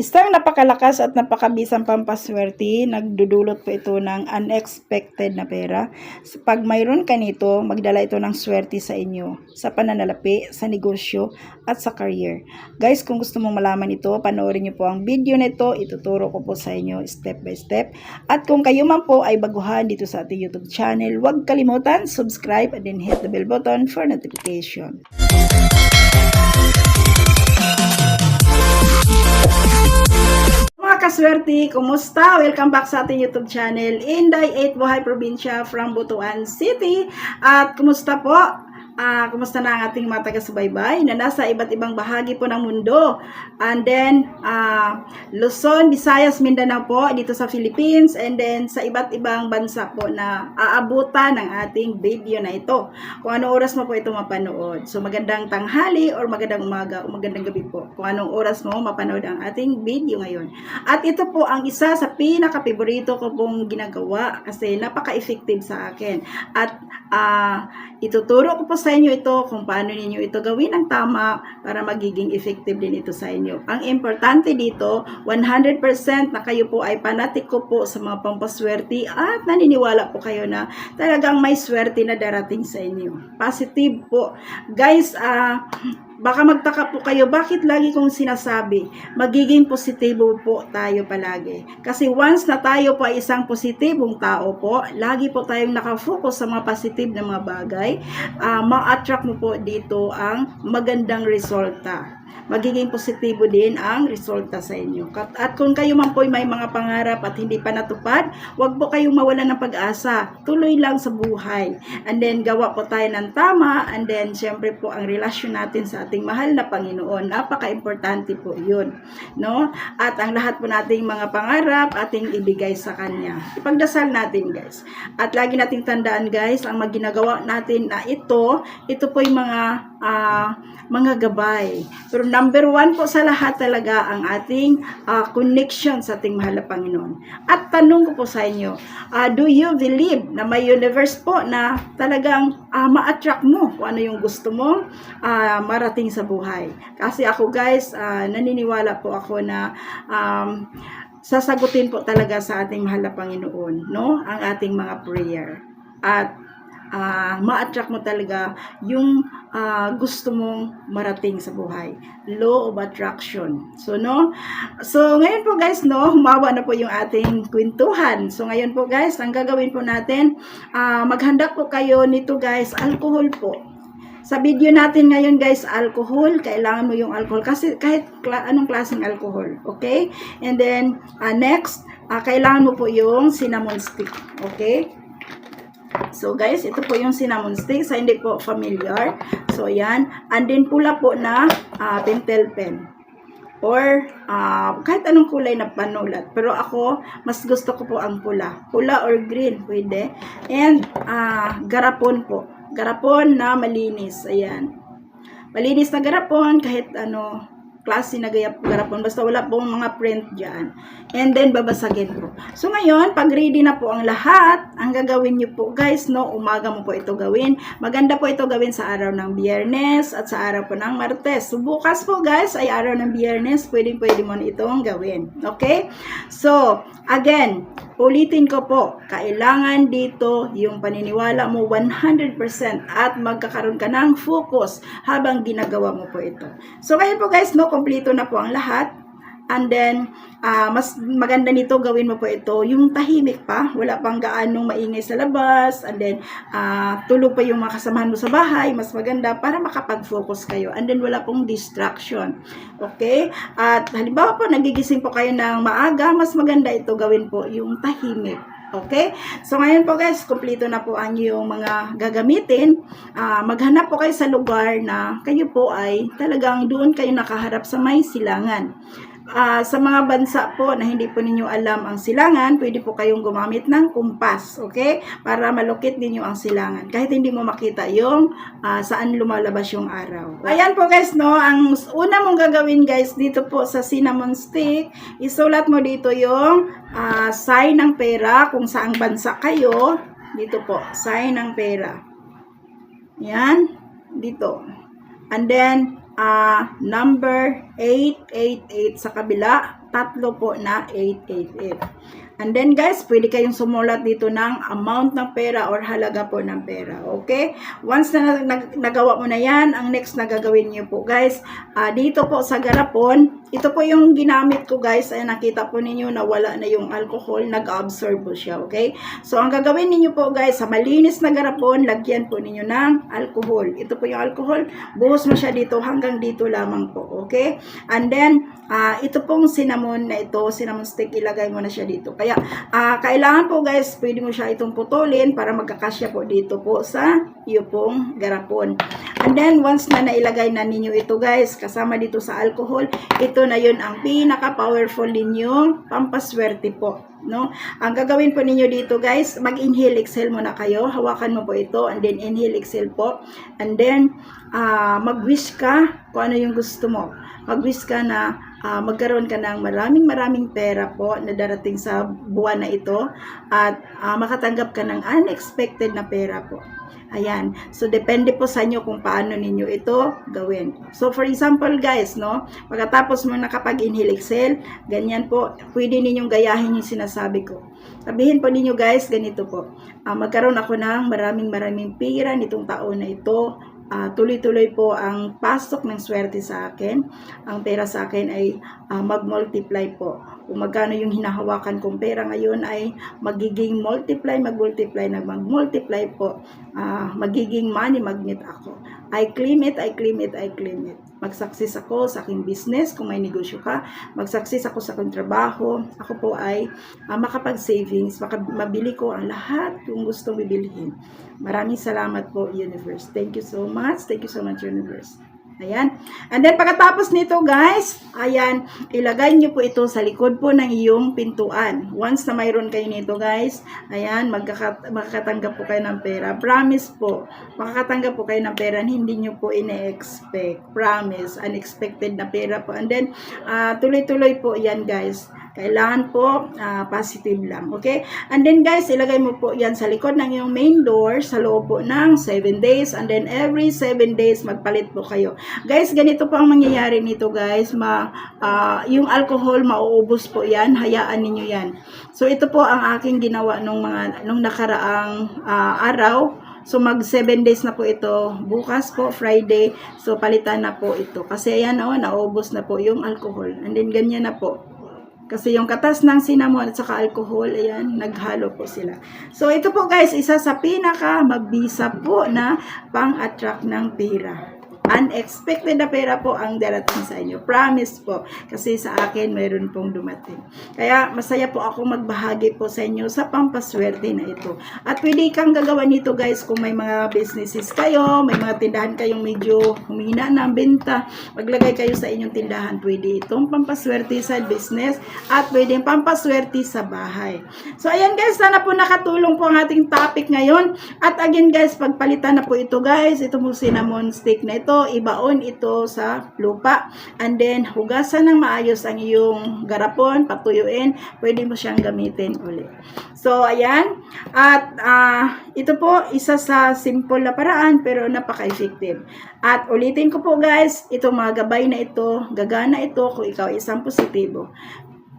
Isang napakalakas at napakabisang pampaswerte, nagdudulot po ito ng unexpected na pera. Pag mayroon ka nito, magdala ito ng swerte sa inyo, sa pananalapi, sa negosyo, at sa career. Guys, kung gusto mong malaman ito, panoorin niyo po ang video nito. Ituturo ko po sa inyo step by step. At kung kayo man po ay baguhan dito sa ating YouTube channel, huwag kalimutan, subscribe and then hit the bell button for notification. Kaswerte, kumusta? Welcome back sa ating YouTube channel, Inday 8 Buhay Probinsya from Butuan City. At kumusta po? Ah, kumusta na ang ating mga taga-subaybay na nasa iba't ibang bahagi po ng mundo. And then, ah, Luzon, Visayas, Mindanao po, dito sa Philippines, and then sa iba't ibang bansa po na aabutan ng ating video na ito. Kung anong oras mo po ito mapanood. So, magandang tanghali or magandang umaga o magandang gabi po. Kung anong oras mo mapanood ang ating video ngayon. At ito po ang isa sa pinaka-favorito ko pong ginagawa kasi napaka-effective sa akin. At ah, ituturo ko po sa inyo ito kung paano ninyo ito gawin ang tama para magiging effective din ito sa inyo. Ang importante dito, 100% na kayo po ay panatiko po sa mga pampaswerte at naniniwala po kayo na talagang may swerte na darating sa inyo. Positive po. Guys, ah baka magtaka po kayo, bakit lagi kong sinasabi, magiging positibo po tayo palagi. Kasi once na tayo po ay isang positibong tao po, lagi po tayong nakafocus sa mga positive na mga bagay, ah, ma-attract mo po dito ang magandang resulta magiging positibo din ang resulta sa inyo. At kung kayo man po may mga pangarap at hindi pa natupad, huwag po kayong mawalan ng pag-asa. Tuloy lang sa buhay. And then gawa po tayo ng tama and then syempre po ang relasyon natin sa ating mahal na Panginoon. Napaka-importante po 'yun, no? At ang lahat po nating mga pangarap ating ibigay sa kanya. Ipagdasal natin, guys. At lagi nating tandaan, guys, ang maginagawa natin na ito, ito po yung mga ah, mga gabay. Pero number one po sa lahat talaga ang ating ah, connection sa ating mahal na Panginoon. At tanong ko po sa inyo, ah, do you believe na may universe po na talagang ah, ma-attract mo kung ano yung gusto mo ah, marating sa buhay? Kasi ako guys, ah, naniniwala po ako na um, sasagutin po talaga sa ating mahal na Panginoon, no? Ang ating mga prayer. At ah, ma-attract mo talaga yung ah, gusto mong marating sa buhay. Law of attraction. So, no? So, ngayon po guys, no, humawa na po yung ating kwentuhan. So, ngayon po guys, ang gagawin po natin, ah, maghanda po kayo nito guys, alcohol po. Sa video natin ngayon guys, alcohol, kailangan mo yung alcohol kasi kahit kla- anong klaseng alcohol, okay? And then ah, next, ah, kailangan mo po yung cinnamon stick, okay? So guys, ito po yung cinnamon stick sa hindi po familiar. So yan, and then pula po na ah, pentel pen or ah, kahit anong kulay na panulat. Pero ako, mas gusto ko po ang pula. Pula or green, pwede. And ah, garapon po. Garapon na malinis. Ayan. Malinis na garapon, kahit ano, klase na gaya garapon. Basta wala pong mga print dyan. And then, babasagin po. So, ngayon, pag ready na po ang lahat, ang gagawin nyo po, guys, no, umaga mo po ito gawin. Maganda po ito gawin sa araw ng biyernes at sa araw po ng martes. So, bukas po, guys, ay araw ng biyernes. Pwedeng pwede mo itong gawin. Okay? So, again, ulitin ko po, kailangan dito yung paniniwala mo 100% at magkakaroon ka ng focus habang ginagawa mo po ito. So, ngayon po guys, no, kompleto na po ang lahat. And then, ah, mas maganda nito gawin mo po ito, yung tahimik pa, wala pang gaanong maingay sa labas, and then, ah, tulog pa yung mga kasamahan mo sa bahay, mas maganda para makapag-focus kayo. And then, wala pong distraction. Okay? At halimbawa po, nagigising po kayo ng maaga, mas maganda ito gawin po yung tahimik. Okay? So, ngayon po guys, kumpleto na po ang yung mga gagamitin. Ah, maghanap po kayo sa lugar na kayo po ay talagang doon kayo nakaharap sa may silangan. Ah, sa mga bansa po na hindi po ninyo alam ang silangan, pwede po kayong gumamit ng kumpas, okay? Para malukit ninyo ang silangan. Kahit hindi mo makita yung ah, saan lumalabas yung araw. Ayan po guys, no? Ang una mong gagawin guys, dito po sa cinnamon stick, isulat mo dito yung ah, sign ng pera, kung saang bansa kayo. Dito po, sign ng pera. Yan, dito. And then, ah, number 888 sa kabila, tatlo po na 888. And then guys, pwede kayong sumulat dito ng amount ng pera or halaga po ng pera. Okay? Once na nag- nagawa mo na yan, ang next na gagawin niyo po guys, ah, dito po sa garapon, ito po yung ginamit ko guys, ay nakita po ninyo na wala na yung alcohol, nag-absorb po siya. Okay? So ang gagawin ninyo po guys, sa malinis na garapon, lagyan po ninyo ng alcohol. Ito po yung alcohol, buhos mo siya dito hanggang dito lamang po. Okay? And then, ah, ito pong cinnamon na ito, cinnamon stick, ilagay mo na siya dito. Kaya, ah, kailangan po guys, pwede mo siya itong putulin para magkakasya po dito po sa iyo pong garapon. And then, once na nailagay na ninyo ito guys, kasama dito sa alcohol, ito na yun ang pinaka-powerful ninyong pampaswerte po. No? Ang gagawin po ninyo dito guys, mag-inhale, exhale muna kayo. Hawakan mo po ito and then inhale, exhale po. And then, ah, mag-wish ka kung ano yung gusto mo. Mag-wish ka na ah, magkaroon ka ng maraming maraming pera po na darating sa buwan na ito at ah, makatanggap ka ng unexpected na pera po. Ayan. So, depende po sa inyo kung paano ninyo ito gawin. So, for example, guys, no, pagkatapos mo nakapag-inhale, exhale, ganyan po, pwede ninyong gayahin yung sinasabi ko. Sabihin po ninyo, guys, ganito po. Ah, magkaroon ako ng maraming maraming pera nitong taon na ito. Ah, tuloy-tuloy po ang pasok ng swerte sa akin. Ang pera sa akin ay ah, mag-multiply po. Kung magkano yung hinahawakan kong pera ngayon ay magiging multiply, mag-multiply, mag-multiply po. Ah, magiging money magnet ako. I claim it, I claim it, I claim it. Mag-success ako sa aking business kung may negosyo ka. Mag-success ako sa aking trabaho. Ako po ay ah, makapag-savings, maka- mabili ko ang lahat yung gustong bibilihin. Maraming salamat po, Universe. Thank you so much. Thank you so much, Universe. Ayan. And then pagkatapos nito guys, ayan, ilagay niyo po ito sa likod po ng iyong pintuan. Once na mayroon kayo nito guys, ayan, magkakat makakatanggap po kayo ng pera. Promise po, makakatanggap po kayo ng pera hindi niyo po ine-expect. Promise, unexpected na pera po. And then, ah, tuloy-tuloy po yan guys. Kailangan po ah, positive lang. Okay? And then guys, ilagay mo po yan sa likod ng iyong main door sa loob po ng 7 days. And then every 7 days, magpalit po kayo. Guys, ganito po ang mangyayari nito guys. Ma, ah, yung alcohol, mauubos po yan. Hayaan ninyo yan. So ito po ang aking ginawa nung mga nung nakaraang ah, araw. So mag 7 days na po ito. Bukas po Friday. So palitan na po ito. Kasi ayan oh, naubos na po yung alcohol. And then ganyan na po. Kasi yung katas ng cinnamon at saka alcohol, ayan, naghalo po sila. So, ito po guys, isa sa pinaka mabisa po na pang-attract ng pera. Unexpected na pera po ang darating sa inyo. Promise po. Kasi sa akin, mayroon pong dumating. Kaya, masaya po ako magbahagi po sa inyo sa pampaswerte na ito. At pwede kang gagawa nito guys kung may mga businesses kayo, may mga tindahan kayong medyo humina na benta, maglagay kayo sa inyong tindahan. Pwede itong pampaswerte sa business at pwede pampaswerte sa bahay. So, ayan guys, sana po nakatulong po ang ating topic ngayon. At again guys, pagpalitan na po ito guys, ito po cinnamon stick na ito, ibaon ito sa lupa. And then, hugasan ng maayos ang iyong garapon, patuyuin, pwede mo siyang gamitin ulit. So, ayan. At ah, ito po, isa sa simple na paraan pero napaka-effective. At ulitin ko po guys, itong mga gabay na ito, gagana ito kung ikaw isang positibo.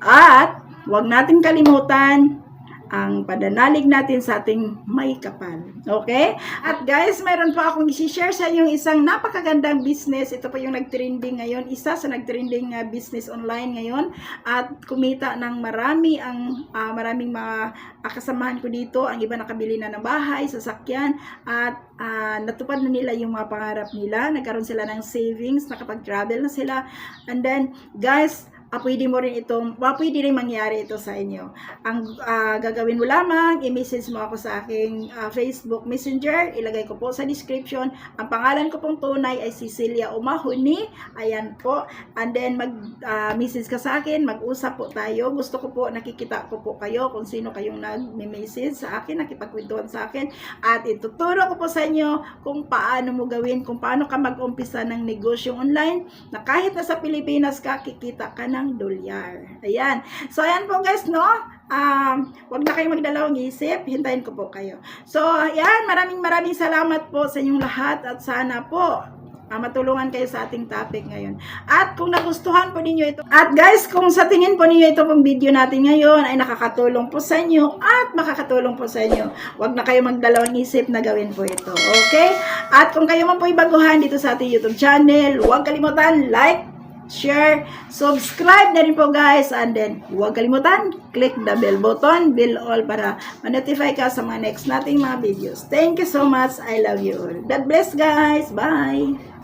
At, huwag natin kalimutan ang padanalig natin sa ating may kapal. Okay? At guys, mayroon po akong i-share sa inyo isang napakagandang business. Ito po yung nag-trending ngayon. Isa sa nag-trending uh, business online ngayon. At kumita ng marami ang ah, maraming mga ah, kasamahan ko dito. Ang iba nakabili na ng bahay, sasakyan. At ah, natupad na nila yung mga pangarap nila. Nagkaroon sila ng savings, nakapag-travel na sila. And then, guys, ah, pwede mo rin itong, ah, pwede rin mangyari ito sa inyo. Ang ah, gagawin mo lamang, i-message mo ako sa aking ah, Facebook Messenger, ilagay ko po sa description. Ang pangalan ko pong tunay ay Cecilia Umahuni. Ayan po. And then mag-message ka sa akin, mag-usap po tayo. Gusto ko po, nakikita ko po kayo kung sino kayong nag-message sa akin, nakipagkwentuhan sa akin. At ituturo ko po sa inyo kung paano mo gawin, kung paano ka mag-umpisa ng negosyo online na kahit nasa Pilipinas ka, kikita ka ng dolyar. Ayan. So, ayan po guys, no? Um, wag na kayong magdalawang isip. Hintayin ko po kayo. So, ayan. Maraming maraming salamat po sa inyong lahat at sana po ah, matulungan kayo sa ating topic ngayon. At kung nagustuhan po ninyo ito, at guys, kung sa tingin po ninyo ito pong video natin ngayon ay nakakatulong po sa inyo at makakatulong po sa inyo, huwag na kayo magdalawang isip na gawin po ito. Okay? At kung kayo man po baguhan dito sa ating YouTube channel, huwag kalimutan like, share, subscribe na rin po guys, and then huwag kalimutan, click the bell button, bell all para ma-notify ka sa mga next nating mga videos. Thank you so much. I love you all. God bless guys. Bye.